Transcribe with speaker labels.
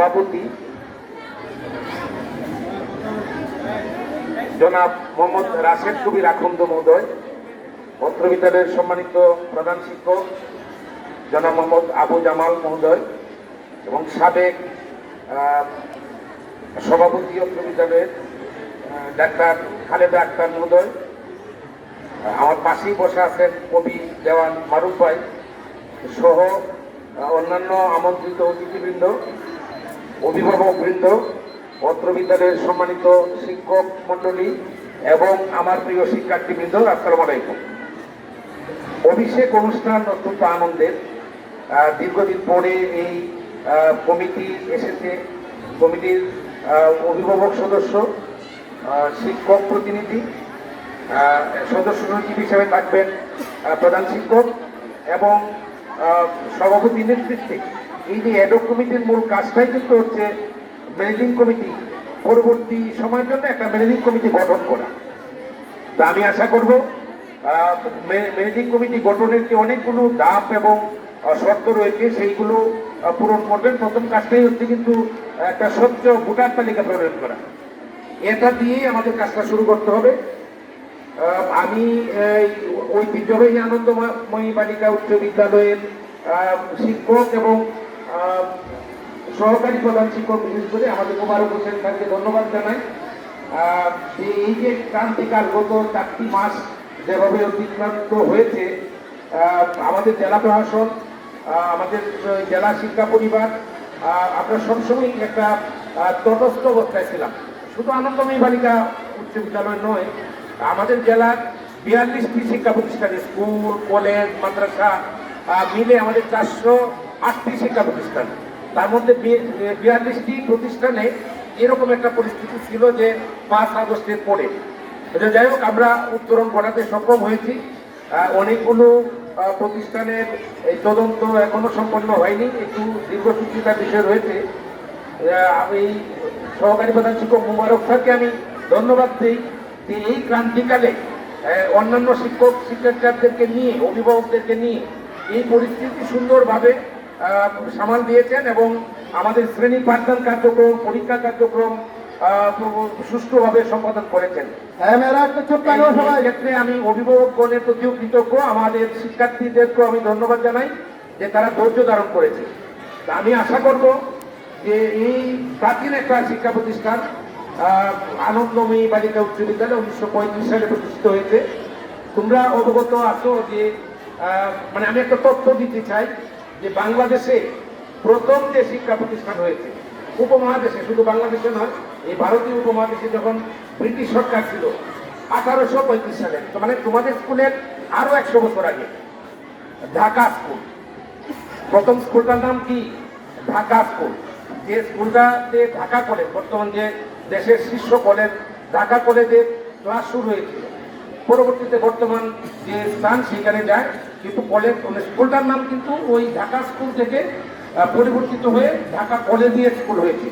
Speaker 1: সভাপতি জনাব মোহাম্মদ রাশেদ কবির আখন্দ মহোদয়, পত্র বিদ্যালয়ের সম্মানিত প্রধান শিক্ষক জনাব মোহাম্মদ আবু জামাল মহোদয় এবং সাবেক সভাপতি বিদ্যালয়ের ডাক্তার খালেদা আক্তার মহোদয়, আমার পাশেই বসে আছেন কবি দেওয়ান মারুফ ভাই সহ অন্যান্য আমন্ত্রিত অতিথিবৃন্দ। অভিভাবক বৃন্দ পত্র বিদ্যালয়ের সম্মানিত শিক্ষক মণ্ডলী এবং আমার প্রিয় শিক্ষার্থীবৃন্দ, আসসালামু আলাইকুম। অভিষেক অনুষ্ঠান অত্যন্ত আনন্দের। দীর্ঘদিন পরে এই কমিটি এসেছে। কমিটির অভিভাবক সদস্য শিক্ষক প্রতিনিধি সদস্য সচিব হিসেবে থাকবেন প্রধান শিক্ষক এবং সভাপতি নেতৃত্বে এই যে অ্যাডক কমিটির মূল কাজটাই কিন্তু হচ্ছে ম্যানেজিং কমিটি পরবর্তী সময়ের জন্য একটা ম্যানেজিং কমিটি গঠন করা। তা আমি আশা করব ম্যানেজিং কমিটি গঠনের যে অনেকগুলো ধাপ এবং শর্ত রয়েছে, সেইগুলো পূরণ করবেন। প্রথম কাজটাই হচ্ছে কিন্তু একটা স্বচ্ছ ভোটার তালিকা প্রণয়ন করা। এটা দিয়েই আমাদের কাজটা শুরু করতে হবে। আমি ঐতিহ্যবাহী আনন্দময়ী বালিকা উচ্চ বিদ্যালয়ের শিক্ষক এবং সহকারী প্রধান শিক্ষক বিশেষ করে আমাদের মোবারক হোসেন খানকে ধন্যবাদ জানাই। এই যে ক্রান্তিকাল গত চারটি মাস যেভাবে অতিক্রান্ত হয়েছে আমাদের জেলা প্রশাসন আমাদের জেলা শিক্ষা পরিবার আমরা সবসময় একটা তটস্থ অবস্থায় ছিলাম। শুধু আনন্দময়ী বালিকা উচ্চ বিদ্যালয় নয়, আমাদের জেলার বিয়াল্লিশটি শিক্ষা প্রতিষ্ঠানে স্কুল, কলেজ, মাদ্রাসা মিলে আমাদের চারশো আটটি শিক্ষা প্রতিষ্ঠান। তার মধ্যে বিয়াল্লিশটি প্রতিষ্ঠানে এরকম একটা পরিস্থিতি ছিল যে পাঁচ আগস্টের পরে। যাই হোক, আমরা উত্তরণ ঘটাতে সক্ষম হয়েছি। অনেকগুলো প্রতিষ্ঠানের এই তদন্ত এখনও সম্পন্ন হয়নি, একটু দীর্ঘসূচিতার বিষয় রয়েছে। আমি সহকারী প্রধান শিক্ষক মুবারক স্যারকে আমি ধন্যবাদ দিই। যে এই ক্রান্তিকালে অন্যান্য শিক্ষক, শিক্ষার্থীদেরকে নিয়ে, অভিভাবকদেরকে নিয়ে এই পরিস্থিতি সুন্দরভাবে সামাল দিয়েছেন এবং আমাদের শ্রেণি পাঠদান কার্যক্রম পরীক্ষা কার্যক্রম সুষ্ঠুভাবে সম্পাদন করেছেন।
Speaker 2: হ্যাঁ
Speaker 1: ক্ষেত্রে আমি অভিভাবকগণের প্রতিও কৃতজ্ঞ। আমাদের শিক্ষার্থীদেরকেও আমি ধন্যবাদ জানাই যে তারা ধৈর্য ধারণ করেছে। আমি আশা করব যে এই প্রাচীন একটা শিক্ষা প্রতিষ্ঠান আনন্দময়ী বালিকা উচ্চ বিদ্যালয় উনিশশো পঁয়ত্রিশ সালে প্রতিষ্ঠিত হয়েছে। তোমরা অবগত আছো যে মানে আমি একটা তথ্য দিতে চাই। যে বাংলাদেশে প্রথম যে শিক্ষা প্রতিষ্ঠান হয়েছে, উপমহাদেশে শুধু বাংলাদেশে নয়, এই ভারতীয় উপমহাদেশে যখন ব্রিটিশ সরকার ছিল, আঠারোশো পঁয়ত্রিশ সালে মানে তোমাদের স্কুলের আরও একশো বছর আগে, ঢাকা স্কুল। প্রথম স্কুলটার নাম কি? ঢাকা স্কুল। যে স্কুলটাতে ঢাকা কলেজ বর্তমান যে দেশের শীর্ষ কলেজ ঢাকা কলেজের ক্লাস শুরু হয়েছিল। পরবর্তীতে বর্তমান যে স্থান, সেখানে যায় কিন্তু কলেজ মানে স্কুলটার নাম কিন্তু ওই ঢাকা স্কুল থেকে পরিবর্তিত হয়ে ঢাকা কলেজিয়েট স্কুল হয়েছে।